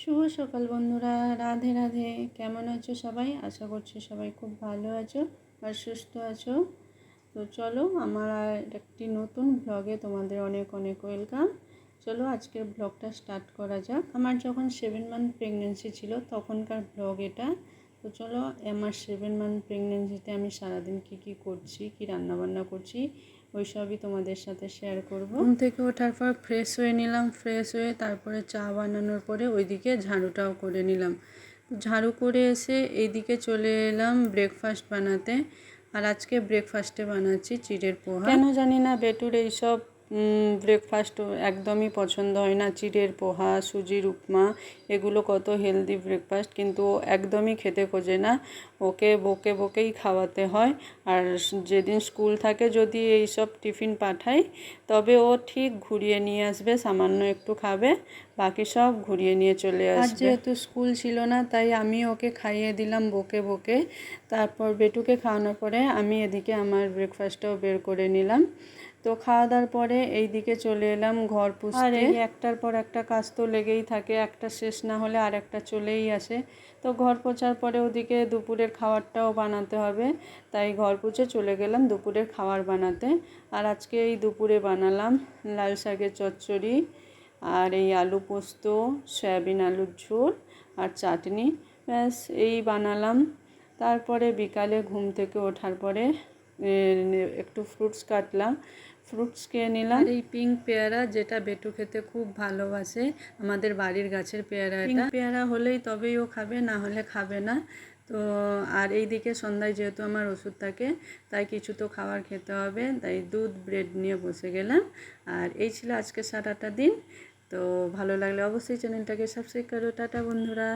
শুভ সকাল বন্ধুরা, রাধে রাধে। কেমন আছো সবাই? আশা করছি সবাই খুব ভালো আছো আর সুস্থ আছো। তো চলো, আমার একটি নতুন ব্লগে তোমাদের অনেক অনেক ওয়েলকাম চলো, আজকের ব্লগটা স্টার্ট করা যাক। আমার যখন সেভেন মান্থ প্রেগনেন্সি ছিল, তখনকার ব্লগ এটা। তো চলো আমার সেভেন মান্থ প্রেগনেন্সিতে আমি সারাদিন কি কি করছি কি রান্না বান্না করছি ওই সবই তোমাদের সাথে শেয়ার করব। ঘুম থেকে ওঠার পর ফ্রেশ হয়ে নিলাম ফ্রেশ হয়ে তারপরে চা বানানোর পরে ওইদিকে ঝাড়ুটাও করে নিলাম। ঝাড়ু করে এসে এইদিকে চলে এলাম ব্রেকফাস্ট বানাতে আর আজকে ব্রেকফাস্টে বানাচ্ছি চিড়ের পোহা। কেন জানি না বেটুর এইসব ব্রেকফাস্ট একদমই পছন্দ হয় না। চিড়ের পোহা সুজির উপমা এগুলো কত হেলদি ব্রেকফাস্ট কিন্তু ও একদমই খেতে খোঁজে না। ওকে বকে বকেই খাওয়াতে হয়। আর যেদিন স্কুল থাকে যদি এইসব টিফিন পাঠাই তবে ও ঠিক ঘুরিয়ে নিয়ে আসবে সামান্য একটু খাবে বাকি সব ঘুরিয়ে নিয়ে চলে আসবে। যেহেতু স্কুল ছিল না তাই আমি ওকে খাইয়ে দিলাম বকে বকে। তারপর বেটুকে খাওয়ানোর পরে আমি এদিকে আমার ব্রেকফাস্টটাও বের করে নিলাম। তো খাওয়া দাওয়ার পরে এই দিকে চলে এলাম ঘর পুষতে। এই একটার পর একটা কাজ তো লেগেই থাকে, একটা শেষ না হলে আর একটা চলেই আসে। তো ঘর পোছার পরে ওদিকে দুপুরের খাবারটাও বানাতে হবে, তাই ঘর পুছে চলে গেলাম দুপুরের খাবার বানাতে। আর আজকে এই দুপুরে বানালাম লাল শাকের চচ্চড়ি, আর এই আলু পোস্ত, সয়াবিন আলুর ঝোল, আর চাটনি। ব্যাস, এই বানালাম। তারপরে বিকালে ঘুম থেকে ওঠার পরে একটু ফ্রুটস কাটলাম। ফ্রুটস খেয়ে নিলাম। এই পিঙ্ক পেয়ারা যেটা বেটু খেতে খুব ভালোবাসে আমাদের বাড়ির গাছের পেয়ারা পিঙ্ক পেয়ারা হলেই তবেই ও খাবে না হলে খাবে না। তো আর এই দিকে সন্ধ্যায় যেহেতু আমার ওষুধ থাকে তাই কিছু তো খাবার খেতে হবে তাই দুধ ব্রেড নিয়ে বসে গেলাম। আর এই ছিল আজকে সারাটা দিন। তো ভালো লাগলে অবশ্যই চ্যানেলটাকে সাবস্ক্রাইব করো। টাটা বন্ধুরা।